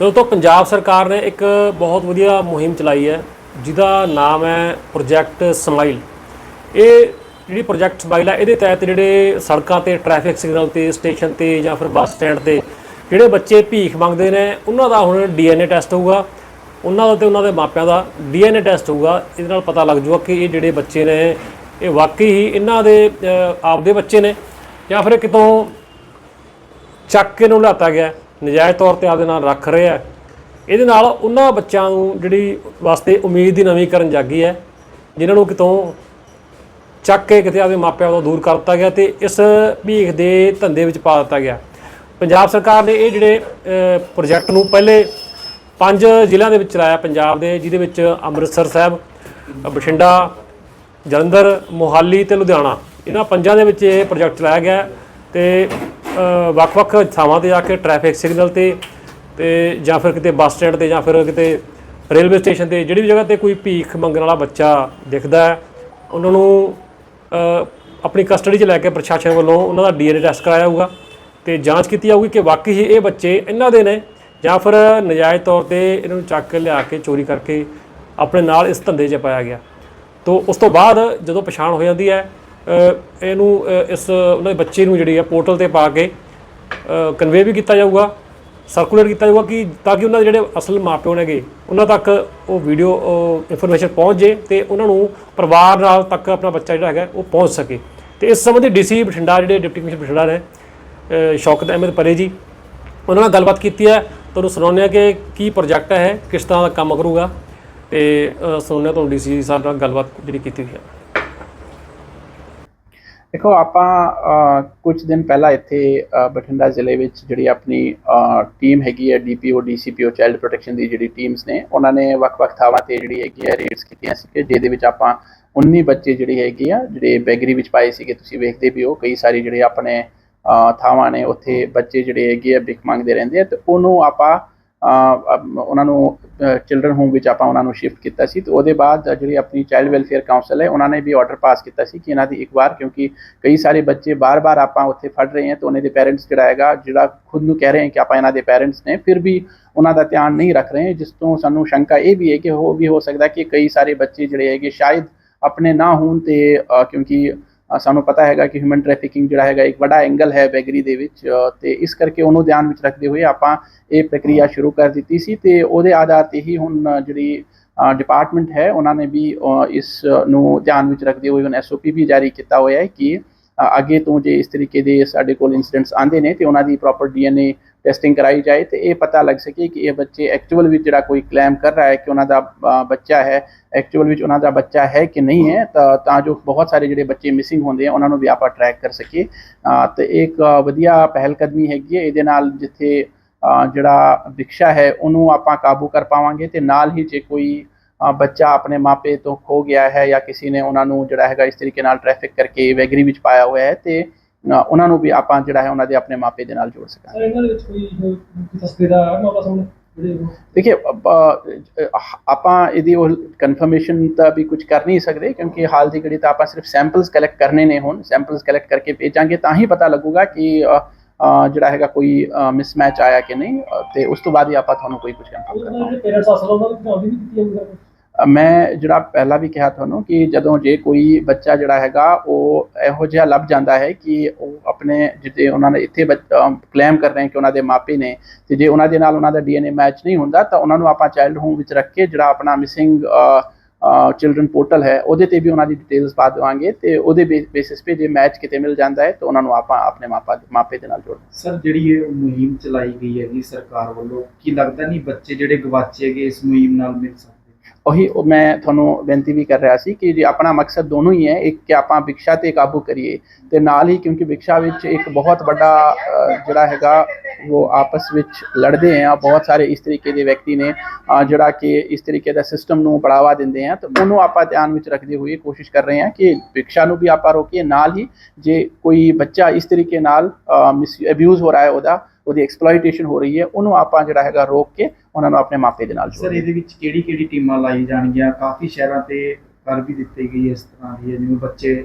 ਦੋਸਤੋ ਪੰਜਾਬ ਸਰਕਾਰ ਨੇ ਇੱਕ ਬਹੁਤ ਵਧੀਆ ਮੁਹਿੰਮ ਚਲਾਈ ਹੈ, ਜਿਹਦਾ ਨਾਮ ਹੈ ਪ੍ਰੋਜੈਕਟ ਸਮਾਈਲ ਇਹ ਜਿਹੜੀ ਪ੍ਰੋਜੈਕਟ ਸਮਾਈਲ ਹੈ ਇਹਦੇ ਤਹਿਤ ਜਿਹੜੇ ਸੜਕਾਂ ਤੇ ਟ੍ਰੈਫਿਕ ਸਿਗਨਲ ਤੇ ਸਟੇਸ਼ਨ ਤੇ ਜਾਂ ਫਿਰ ਬੱਸ ਸਟੈਂਡ ਤੇ ਜਿਹੜੇ ਬੱਚੇ ਭੀਖ ਮੰਗਦੇ ਨੇ, ਉਹਨਾਂ ਦਾ ਹੁਣ ਡੀਐਨਏ ਟੈਸਟ ਹੋਊਗਾ। ਉਹਨਾਂ ਦਾ ਤੇ ਉਹਨਾਂ ਦੇ ਮਾਪਿਆਂ ਦਾ ਡੀਐਨਏ ਟੈਸਟ ਹੋਊਗਾ। ਇਹਦੇ ਨਾਲ ਪਤਾ ਲੱਗ ਜਾਊਗਾ ਕਿ ਇਹ ਜਿਹੜੇ ਬੱਚੇ ਨੇ, ਇਹ ਵਾਕਈ ਹੀ ਇਹਨਾਂ ਦੇ ਆਪਦੇ ਬੱਚੇ ਨੇ ਜਾਂ ਫਿਰ ਕਿਤੋਂ ਚੱਕ ਕੇ ਨੂੰ ਲਿਆਤਾ ਗਿਆ। ਨਜਾਇਜ਼ ਤੌਰ ਤੇ ਆਪਦੇ ਨਾਲ ਰੱਖ ਰਹੇ ਹੈ ਇਹਦੇ ਨਾਲ ਉਹਨਾਂ ਬੱਚਿਆਂ ਨੂੰ ਜਿਹੜੀ ਵਾਸਤੇ ਉਮੀਦ ਦੀ ਨਵੀਂ ਕਰਨ ਜਾਗੀ ਹੈ, ਜਿਨ੍ਹਾਂ ਨੂੰ ਕਿਤੋਂ ਚੱਕ ਕੇ ਕਿਤੇ ਆਪਦੇ ਮਾਪਿਆਂ ਤੋਂ ਦੂਰ ਕਰ ਦਿੱਤਾ ਗਿਆ ਤੇ ਇਸ ਭੀਖ ਦੇ ਧੰਦੇ ਵਿੱਚ ਪਾ ਦਿੱਤਾ ਗਿਆ। ਪੰਜਾਬ ਸਰਕਾਰ ਨੇ ਇਹ ਜਿਹੜੇ ਪ੍ਰੋਜੈਕਟ ਨੂੰ ਪਹਿਲੇ ਪੰਜ ਜ਼ਿਲ੍ਹਿਆਂ ਦੇ ਵਿੱਚ ਚਲਾਇਆ, ਪੰਜਾਬ ਦੇ, ਜਿਹਦੇ ਵਿੱਚ ਅੰਮ੍ਰਿਤਸਰ ਸਾਹਿਬ, ਬਠਿੰਡਾ, ਜਲੰਧਰ, ਮੋਹਾਲੀ ਤੇ ਲੁਧਿਆਣਾ, ਇਹਨਾਂ ਪੰਜਾਂ ਦੇ ਵਿੱਚ ਇਹ ਪ੍ਰੋਜੈਕਟ ਚਲਾਇਆ ਗਿਆ ਹੈ ਤੇ ਵੱਖ-ਵੱਖ ਥਾਵਾਂ ਤੇ ਜਾ ਕੇ ਟ੍ਰੈਫਿਕ ਸਿਗਨਲ ਤੇ ਤੇ ਜਾਂ ਫਿਰ ਕਿਤੇ ਬੱਸ ਸਟੈਂਡ ਤੇ ਜਾਂ ਫਿਰ ਕਿਤੇ ਰੇਲਵੇ ਸਟੇਸ਼ਨ ਤੇ, ਜਿਹੜੀ ਵੀ ਜਗ੍ਹਾ ਤੇ ਕੋਈ ਭੀਖ ਮੰਗਣ ਵਾਲਾ ਬੱਚਾ ਦਿਖਦਾ ਹੈ, ਉਹਨਾਂ ਨੂੰ ਆਪਣੀ ਕਸਟਡੀ 'ਚ ਲੈ ਕੇ ਪ੍ਰਸ਼ਾਸਨ ਵੱਲੋਂ ਉਹਨਾਂ ਦਾ ਡੀਐਨਏ ਟੈਸਟ ਕਰਾਇਆ ਜਾਊਗਾ ਤੇ ਜਾਂਚ ਕੀਤੀ ਜਾਊਗੀ ਕਿ ਵਾਕਈ ਹੀ ਇਹ ਬੱਚੇ ਇਹਨਾਂ ਦੇ ਨੇ ਜਾਂ ਫਿਰ ਨਜਾਇਜ਼ ਤੌਰ ਤੇ ਇਹਨਾਂ ਨੂੰ ਚੱਕ ਕੇ ਲਿਆ ਕੇ ਚੋਰੀ ਕਰਕੇ ਆਪਣੇ ਨਾਲ ਇਸ ਧੰਦੇ 'ਚ ਪਾਇਆ ਗਿਆ। ਤੋਂ ਉਸ ਤੋਂ ਬਾਅਦ ਜਦੋਂ ਪਛਾਣ ਹੋ ਜਾਂਦੀ ਹੈ ਇਹਨੂੰ ਇਸ ਉਹਨਾਂ ਦੇ ਬੱਚੇ ਨੂੰ ਜਿਹੜੀ ਹੈ ਪੋਰਟਲ ਤੇ ਪਾ ਕੇ ਕਨਵੇ ਵੀ ਕੀਤਾ ਜਾਊਗਾ ਸਰਕੂਲੇਟ ਕੀਤਾ ਜਾਊਗਾ ਕਿ ਤਾਂ ਕਿ ਉਹਨਾਂ ਦੇ ਜਿਹੜੇ ਅਸਲ ਮਾਪਿਓ ਨੇਗੇ ਉਹਨਾਂ ਤੱਕ ਉਹ ਵੀਡੀਓ ਇਨਫੋਰਮੇਸ਼ਨ ਪਹੁੰਚ ਜੇ ਤੇ ਉਹਨਾਂ ਨੂੰ ਪਰਿਵਾਰ ਨਾਲ ਤੱਕ ਆਪਣਾ ਬੱਚਾ ਜਿਹੜਾ ਹੈਗਾ ਉਹ ਪਹੁੰਚ ਸਕੇ। ਤੇ ਇਸ ਸੰਬੰਧੀ ਡੀਸੀ ਬਠਿੰਡਾ ਜਿਹੜੇ ਡਿਪਟੀ ਕਮਿਸ਼ਨਰ ਬਠਿੰਡਾ ਨੇ ਸ਼ੌਕਤ ਅਹਿਮਦ ਪਰੇ ਜੀ ਉਹਨਾਂ ਨਾਲ ਗੱਲਬਾਤ ਕੀਤੀ ਹੈ। ਤੁਹਾਨੂੰ ਸੁਣਾਉਂਦੇ ਹਾਂ ਕਿ ਕੀ ਪ੍ਰੋਜੈਕਟ ਹੈ ਕਿਸ ਤਰ੍ਹਾਂ ਦਾ ਕੰਮ ਕਰੂਗਾ ਤੇ ਅ, ਸੁਣਾਉਂਦੇ ਹਾਂ ਤੁਹਾਨੂੰ ਡੀਸੀ ਸਾਹਿਬ ਨਾਲ ਗੱਲਬਾਤ ਜਿਹੜੀ ਕੀਤੀ ਹੋਈ ਹੈ। ਦੇਖੋ ਆਪਾਂ ਅ, ਕੁਝ ਦਿਨ ਪਹਿਲਾਂ ਇੱਥੇ ਬਠਿੰਡਾ ਜ਼ਿਲ੍ਹੇ ਵਿੱਚ ਜਿਹੜੀ ਆਪਣੀ ਟੀਮ ਹੈਗੀ ਹੈ ਡੀਪੀਓ ਡੀਸੀਪੀਓ ਚਾਈਲਡ ਪ੍ਰੋਟੈਕਸ਼ਨ ਦੀ ਜਿਹੜੀ ਟੀਮਸ ਨੇ ਉਹਨਾਂ ਨੇ ਵੱਖ-ਵੱਖ ਥਾਵਾਂ ਤੇ ਜਿਹੜੀ ਹੈਗੀ ਹੈ ਰੇਡਸ ਕੀਤੀਆਂ ਸੀ ਕਿ ਜਿਹਦੇ ਵਿੱਚ ਆਪਾਂ 19 ਬੱਚੇ ਜਿਹੜੇ ਹੈਗੇ ਆ ਜਿਹੜੇ ਬੈਗਰੀ ਵਿੱਚ ਪਾਏ ਸੀਗੇ ਤੁਸੀਂ ਵੇਖਦੇ ਵੀ ਹੋ ਕਈ ਸਾਰੇ ਜਿਹੜੇ ਆਪਣੇ ਥਾਵਾਂ ਨੇ ਉੱਥੇ ਬੱਚੇ ਜਿਹੜੇ ਹੈਗੇ ਆ ਭਿੱਖ ਮੰਗਦੇ ਰਹਿੰਦੇ ਆ ਤੇ ਉਹਨੂੰ ਆਪਾਂ ਉਹਨਾਂ ਨੂੰ ਚਿਲਡਰਨ ਹੋਮ ਵਿੱਚ ਆਪਾਂ ਉਹਨਾਂ ਨੂੰ ਸ਼ਿਫਟ ਕੀਤਾ ਸੀ ਤੇ ਉਹਦੇ ਬਾਅਦ ਜਿਹੜੀ ਆਪਣੀ ਚਾਈਲਡ ਵੈਲਫੇਅਰ ਕਾਉਂਸਲ ਹੈ, ਉਹਨਾਂ ਨੇ ਵੀ ਆਰਡਰ ਪਾਸ ਕੀਤਾ ਸੀ ਕਿ ਇਹਨਾਂ ਦੀ ਇੱਕ ਵਾਰ ਕਿਉਂਕਿ ਕਈ ਸਾਰੇ ਬੱਚੇ ਬਾਰ-ਬਾਰ ਆਪਾਂ ਉੱਥੇ ਫੜ ਰਹੇ ਹਾਂ ਤੇ ਉਹਨਾਂ ਦੇ ਪੇਰੈਂਟਸ ਜਿਹੜਾ ਹੈਗਾ, ਜਿਹੜਾ ਖੁਦ ਨੂੰ ਕਹਿ ਰਹੇ ਹਨ ਕਿ ਆਪਾਂ ਇਹਨਾਂ ਦੇ ਪੇਰੈਂਟਸ ਨੇ, ਫਿਰ ਵੀ ਉਹਨਾਂ ਦਾ ਧਿਆਨ ਨਹੀਂ ਰੱਖ ਰਹੇ, ਜਿਸ ਤੋਂ ਸਾਨੂੰ ਸ਼ੰਕਾ ਇਹ ਵੀ ਹੈ ਕਿ ਹੋ, ਵੀ ਹੋ ਸਕਦਾ ਕਿ ਕਈ ਸਾਰੇ ਬੱਚੇ ਜਿਹੜੇ ਹੈਗੇ ਸ਼ਾਇਦ ਆਪਣੇ ਨਾ ਹੋਣ ਤੇ ਕਿਉਂਕਿ ਸਾਨੂੰ ਪਤਾ ਹੈਗਾ ਕਿ ਹਿਊਮਨ ਟ੍ਰੈਫਿਕਿੰਗ ਜਿਹੜਾ ਹੈਗਾ ਇੱਕ ਵੱਡਾ ਐਂਗਲ ਹੈ ਬੈਗਰੀ ਦੇ ਵਿੱਚ ਤੇ ਇਸ ਕਰਕੇ ਉਹਨੂੰ ਧਿਆਨ ਵਿੱਚ ਰੱਖਦੇ ਹੋਏ ਆਪਾਂ ਇਹ ਪ੍ਰਕਿਰਿਆ ਸ਼ੁਰੂ ਕਰ ਦਿੱਤੀ ਸੀ ਤੇ ਉਹਦੇ ਆਧਾਰ ਤੇ ਹੀ ਹੁਣ ਜਿਹੜੀ ਡਿਪਾਰਟਮੈਂਟ ਹੈ ਉਹਨਾਂ ਨੇ ਵੀ ਇਸ ਨੂੰ ਧਿਆਨ ਵਿੱਚ ਰੱਖਦੇ ਹੋਏ ਹੁਣ ਐਸਓਪੀ ਵੀ ਜਾਰੀ ਕੀਤਾ ਹੋਇਆ ਹੈ ਕਿ ਅੱਗੇ ਤੋਂ ਜੇ ਇਸ ਤਰੀਕੇ ਦੇ ਸਾਡੇ ਕੋਲ ਇਨਸੀਡੈਂਟਸ ਆਉਂਦੇ ਨੇ ਤੇ ਉਹਨਾਂ ਦੀ ਪ੍ਰੋਪਰ ਡੀਐਨਏ ਟੈਸਟਿੰਗ ਕਰਾਈ ਜਾਏ ਤੇ ਇਹ ਪਤਾ ਲੱਗ ਸਕੇ ਕਿ ਇਹ ਬੱਚੇ ਐਕਚੁਅਲ ਵਿੱਚ ਜਿਹੜਾ ਕੋਈ ਕਲੇਮ ਕਰ ਰਿਹਾ ਹੈ ਕਿ ਉਹਨਾਂ ਦਾ ਬੱਚਾ ਹੈ ਐਕਚੁਅਲ ਵਿੱਚ ਉਹਨਾਂ ਦਾ ਬੱਚਾ ਹੈ ਕਿ ਨਹੀਂ ਹੈ ਤਾਂ ਜੋ ਬਹੁਤ ਸਾਰੇ ਜਿਹੜੇ ਬੱਚੇ ਮਿਸਿੰਗ ਹੁੰਦੇ ਆ ਉਹਨਾਂ ਨੂੰ ਵੀ ਆਪਾਂ ਟਰੈਕ ਕਰ ਸਕੀਏ। ਅ, ਤੇ ਇੱਕ ਵਧੀਆ ਪਹਿਲ ਕਦਮੀ ਹੈਗੀ ਹੈ ਇਹਦੇ ਨਾਲ ਜਿੱਥੇ ਜਿਹੜਾ ਵਿਕਸ਼ਾ ਹੈ ਉਹਨੂੰ ਆਪਾਂ ਕਾਬੂ ਕਰ ਪਾਵਾਂਗੇ ਤੇ ਨਾਲ ਹੀ ਜੇ ਕੋਈ ਬੱਚਾ ਆਪਣੇ ਮਾਪੇ ਤੋਂ ਖੋ ਗਿਆ ਹੈ ਜਾਂ ਕਿਸੇ ਨੇ ਉਹਨਾਂ ਨੂੰ ਜਿਹੜਾ ਹੈਗਾ ਇਸ ਤਰੀਕੇ ਨਾਲ ਟ੍ਰੈਫਿਕ ਕਰਕੇ ਵੈਗਰੀ ਵਿੱਚ ਪਾਇਆ ਹੋਇਆ ਹੈ ਤੇ ਉਹਨਾਂ ਨੂੰ ਵੀ ਆਪਾਂ ਜਿਹੜਾ ਹੈ ਉਹਨਾਂ ਦੇ ਆਪਣੇ ਮਾਪੇ ਦੇ ਨਾਲ ਜੋੜ ਸਕਾਂਗੇ। ਸਰ ਆਪਾਂ ਇਹਦੀ ਉਹ ਕਨਫਰਮੇਸ਼ਨ ਤਾਂ ਵੀ ਕੁਝ ਕਰ ਨਹੀਂ ਸਕਦੇ ਕਿਉਂਕਿ ਹਾਲ ਦੀ ਘੜੀ ਤਾਂ ਆਪਾਂ ਸਿਰਫ ਸੈਂਪਲਸ ਕਲੈਕਟ ਕਰਨੇ ਨੇ ਹੁਣ। ਸੈਂਪਲਸ ਕਲੈਕਟ ਕਰਕੇ ਭੇਜਾਂਗੇ ਤਾਂ ਹੀ ਪਤਾ ਲੱਗੂਗਾ ਕਿ ਜਿਹੜਾ ਹੈਗਾ ਕੋਈ ਮਿਸਮੈਚ ਆਇਆ ਕਿ ਨਹੀਂ ਤੇ ਉਸ ਤੋਂ ਬਾਅਦ ਹੀ ਆਪਾਂ ਤੁਹਾਨੂੰ ਕੋਈ ਕੁਝ ਕਨਫਰਮ ਕਰਾਂਗੇ ਮੈਂ ਜਿਹੜਾ ਪਹਿਲਾਂ ਵੀ ਕਿਹਾ ਤੁਹਾਨੂੰ ਕਿ ਜਦੋਂ ਜੇ ਕੋਈ ਬੱਚਾ ਜਿਹੜਾ ਹੈਗਾ, ਉਹ ਇਹੋ ਜਿਹਾ ਲੱਭ ਜਾਂਦਾ ਹੈ ਕਿ ਉਹ ਆਪਣੇ ਜਿੱਤੇ ਉਹਨਾਂ ਨੇ ਇੱਥੇ ਕਲੇਮ ਕਰ ਰਹੇ ਕਿ ਉਹਨਾਂ ਦੇ ਮਾਪੇ ਨੇ ਤੇ ਜੇ ਉਹਨਾਂ ਦੇ ਨਾਲ ਉਹਨਾਂ ਦਾ ਡੀਐਨਏ ਮੈਚ ਨਹੀਂ ਹੁੰਦਾ, ਤਾਂ ਉਹਨਾਂ ਨੂੰ ਆਪਾਂ ਚਾਈਲਡ ਹੋਮ ਵਿੱਚ ਰੱਖ ਕੇ ਜਿਹੜਾ ਆਪਣਾ ਮਿਸਿੰਗ ਚਿਲਡਰਨ ਪੋਰਟਲ ਹੈ, ਉਹਦੇ ਤੇ ਵੀ ਉਹਨਾਂ ਦੀ ਡਿਟੇਲਸ ਪਾ ਦੇਵਾਂਗੇ ਤੇ ਉਹਦੇ ਬੇਸਿਸ ਤੇ ਜੇ ਮੈਚ ਕਿਤੇ ਮਿਲ ਜਾਂਦਾ ਹੈ, ਤਾਂ ਉਹਨਾਂ ਨੂੰ ਆਪਾਂ ਆਪਣੇ ਮਾਪਾ, ਮਾਪੇ ਦੇ ਨਾਲ ਜੋੜਾਂਗੇ ਸਰ ਜਿਹੜੀ ਇਹ ਮੁਹਿੰਮ ਚਲਾਈ ਗਈ ਹੈਗੀ ਸਰਕਾਰ ਵੱਲੋਂ, ਕੀ ਲੱਗਦਾ ਨਹੀਂ ਬੱਚੇ ਜਿਹੜੇ ਗਵਾਚੇ ਗਏ ਇਸ ਮੁਹਿੰਮ ਨਾਲ ਮਿਲ ਸਕਦੇ? ਉਹੀ ਉਹ ਮੈਂ ਤੁਹਾਨੂੰ ਬੇਨਤੀ ਵੀ ਕਰ ਰਿਹਾ ਸੀ ਕਿ ਜੇ ਆਪਣਾ ਮਕਸਦ ਦੋਨੋਂ ਹੀ ਹੈ, ਇੱਕ ਕਿ ਆਪਾਂ ਵਿਕਸ਼ਾ ਤੇ ਕਾਬੂ ਕਰੀਏ ਤੇ ਨਾਲ ਹੀ ਕਿਉਂਕਿ ਵਿਕਸ਼ਾ ਵਿੱਚ ਇੱਕ ਬਹੁਤ ਵੱਡਾ ਜਿਹੜਾ ਹੈਗਾ ਉਹ ਆਪਸ ਵਿੱਚ ਲੜਦੇ ਆ ਬਹੁਤ ਸਾਰੇ ਇਸ ਤਰੀਕੇ ਦੇ ਵਿਅਕਤੀ ਨੇ ਜਿਹੜਾ ਕਿ ਇਸ ਤਰੀਕੇ ਦਾ ਸਿਸਟਮ ਨੂੰ ਬੜਾਵਾ ਦਿੰਦੇ ਆ, ਤਾਂ ਉਹਨੂੰ ਆਪਾਂ ਧਿਆਨ ਵਿੱਚ ਰੱਖਦੇ ਹੋਏ ਕੋਸ਼ਿਸ਼ ਕਰ ਰਹੇ ਹਾਂ ਕਿ ਵਿਕਸ਼ਾ ਨੂੰ ਵੀ ਆਪਾਂ ਰੋਕੀਏ, ਨਾਲ ਹੀ ਜੇ ਕੋਈ ਬੱਚਾ ਇਸ ਤਰੀਕੇ ਨਾਲ ਮਿਸ ਅਬਿਊਜ਼ ਹੋ ਰਿਹਾ ਹੈ ਉਹਦਾ ਉਹਦੀ ਐਕਸਪਲੋਇਟੇਸ਼ਨ ਹੋ ਰਹੀ ਹੈ ਉਹਨੂੰ ਆਪਾਂ ਜਿਹੜਾ ਹੈਗਾ ਰੋਕ ਕੇ ਉਹਨਾਂ ਨੂੰ ਆਪਣੇ ਮਾਪੇ ਦੇ ਨਾਲ ਸਰ ਇਹਦੇ ਵਿੱਚ ਕਿਹੜੀ ਕਿਹੜੀ ਟੀਮਾਂ ਲਾਈ ਜਾਣਗੀਆਂ? ਕਾਫੀ ਸ਼ਹਿਰਾਂ ਤੇ ਕਰ ਵੀ ਦਿੱਤੀ ਗਈ ਇਸ ਤਰ੍ਹਾਂ ਦੀ ਹੈ, ਜਿਵੇਂ ਬੱਚੇ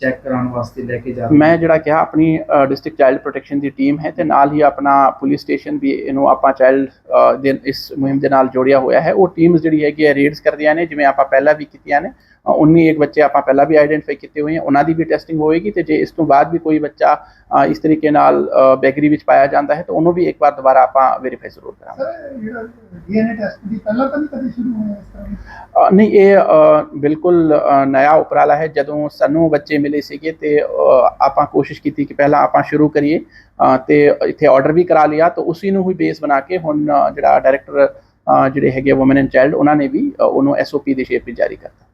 ਚੈੱਕ ਕਰਾਉਣ ਵਾਸਤੇ ਲੈ ਕੇ ਜਾ ਮੈਂ ਜਿਹੜਾ ਕਿਹਾ ਆਪਣੀ ਡਿਸਟ੍ਰਿਕਟ ਚਾਈਲਡ ਪ੍ਰੋਟੈਕਸ਼ਨ ਦੀ ਟੀਮ ਹੈ ਤੇ ਨਾਲ ਹੀ ਆਪਣਾ ਪੁਲਿਸ ਸਟੇਸ਼ਨ ਵੀ ਇਹਨੂੰ ਆਪਾਂ ਚਾਈਲਡ ਦੇ ਇਸ ਮੁਹਿੰਮ ਦੇ ਨਾਲ ਜੋੜਿਆ ਹੋਇਆ ਹੈ। ਉਹ ਟੀਮਸ ਜਿਹੜੀ ਹੈਗੀ ਹੈ ਰੇਡਸ ਕਰਦੀਆਂ ਨੇ ਜਿਵੇਂ ਆਪਾਂ ਪਹਿਲਾਂ ਵੀ ਕੀਤੀਆਂ ਨੇ। 19 ਇੱਕ ਬੱਚੇ ਆਪਾਂ ਪਹਿਲਾਂ ਵੀ ਆਈਡੈਂਟੀਫਾਈ ਕੀਤੇ ਹੋਏ ਹਨ ਉਹਨਾਂ ਦੀ ਵੀ ਟੈਸਟਿੰਗ ਹੋਏਗੀ ਤੇ ਜੇ ਇਸ ਤੋਂ ਬਾਅਦ ਵੀ ਕੋਈ ਬੱਚਾ ਇਸ ਤਰੀਕੇ ਨਾਲ ਬੈਗਰੀ ਵਿੱਚ ਪਾਇਆ ਜਾਂਦਾ ਹੈ ਤਾਂ ਉਹਨੂੰ ਵੀ ਇੱਕ ਵਾਰ ਦੁਬਾਰਾ ਆਪਾਂ ਵੈਰੀਫਾਈ ਜ਼ਰੂਰ ਕਰਾਂਗੇ। ਡੀਐਨਏ ਟੈਸਟ ਦੀ ਪਹਿਲਾਂ ਤਾਂ ਨਹੀਂ ਕਦੇ ਸ਼ੁਰੂ ਹੋਇਆ ਇਸ ਤਰ੍ਹਾਂ ਨਹੀਂ ਇਹ ਬਿਲਕੁਲ ਨਇਆ ਉਪਰਾਲਾ ਹੈ। ਜਦੋਂ ਸਾਨੂੰ ਬੱਚੇ ਮਿਲੇ ਸੀਗੇ ਤੇ ਆਪਾਂ ਕੋਸ਼ਿਸ਼ ਕੀਤੀ ਕਿ ਪਹਿਲਾਂ ਆਪਾਂ ਸ਼ੁਰੂ ਕਰੀਏ ਤੇ ਇੱਥੇ ਆਰਡਰ ਵੀ ਕਰਾ ਲਿਆ ਤਾਂ ਉਸੇ ਨੂੰ ਹੀ ਬੇਸ ਬਣਾ ਕੇ ਹੁਣ ਜਿਹੜਾ ਡਾਇਰੈਕਟਰ ਜਿਹੜੇ ਹੈਗੇ ਔਮਨ ਐਂਡ ਚਾਈਲਡ ਉਹਨਾਂ ਨੇ ਵੀ ਉਹਨੂੰ ਐਸਓਪੀ ਦੇ ਸ਼ੇਪ ਵਿੱਚ ਜਾਰੀ ਕਰਤਾ।